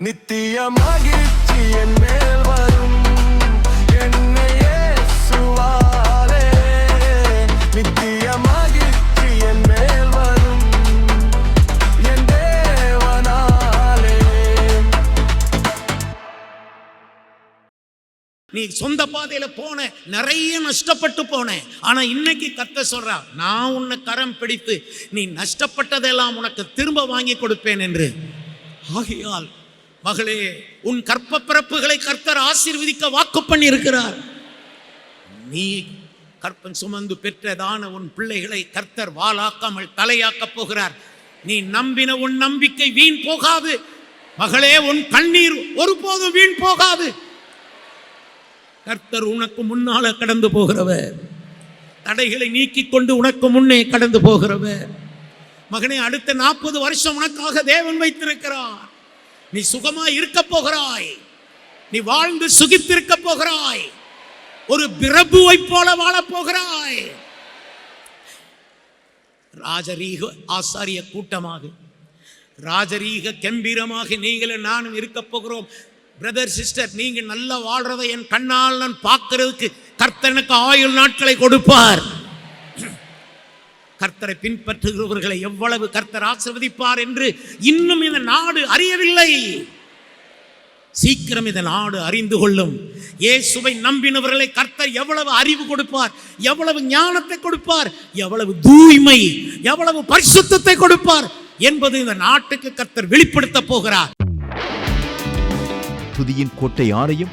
நித்திய மகிழ்ச்சி என் மேல் வரும். என்னை இயேசுவாலே நித்திய மகிழ்ச்சி என் மேல் வரும். என் தேவனாலே. நீ சொந்த பாதையில போன நிறைய நஷ்டப்பட்டு போன. ஆனா இன்னைக்கு கத்த சொல்றா நான் உன்னை கரம் பிடித்து நீ நஷ்டப்பட்டதெல்லாம் உனக்கு திரும்ப வாங்கி கொடுப்பேன் என்று. ஆகையால் மகளே உன் கற்ப பிறப்புகளை கர்த்தர் ஆசீர்வதிக்க வாக்கு பண்ணி இருக்கிறார் நீ கற்பன் சுமந்து பெற்றதான உன் பிள்ளைகளை கர்த்தர் வாளாக்காமல் தலையாக்கப் போகிறார். நீ நம்பின உன் நம்பிக்கை வீண் போகாது. மகளே உன் கண்ணீர் ஒருபோதும் வீண் போகாது. கர்த்தர் உனக்கு முன்னால கடந்து போகிறவர். தடைகளை நீக்கி கொண்டு உனக்கு முன்னே கடந்து போகிறவர். மகனே அடுத்த நாற்பது வருஷம் உனக்காக தேவன் வைத்திருக்கிறார். நீ சுகமா இருக்க போகிறாய். நீ வாழ்ந்து சுகித்திருக்க போகிறாய். ஒரு பிரபுவை போல வாழப் போகிறாய். ராஜரீக ஆசாரிய கூட்டமாக ராஜரீக கம்பீரமாக நீங்களும் நானும் இருக்க போகிறோம். பிரதர் சிஸ்டர் நீங்கள் நல்லா வாழ்றதை என் கண்ணால் நான் பார்க்கறதுக்கு கர்த்தனுக்கு ஆயுள் நாட்களை கொடுப்பார். கர்த்தரை பின்பற்றுகிறவர்களை எவ்வளவு கர்த்தர் ஆசிர்வதிப்பார் என்று இன்னும் இந்த நாடு அறியவில்லை. சீக்கிரம் இந்த நாடு அறிந்து கொள்ளும். இயேசுவை நம்பினவர்களை கர்த்தர் எவ்வளவு அறிவு கொடுப்பார் எவ்வளவு ஞானத்தை கொடுப்பார் எவ்வளவு தூய்மை எவ்வளவு பரிசுத்தத்தை கொடுப்பார் என்பது இந்த நாட்டுக்கு கர்த்தர் வெளிப்படுத்த போகிறார். புதியின் கோட்டை ஆலயம்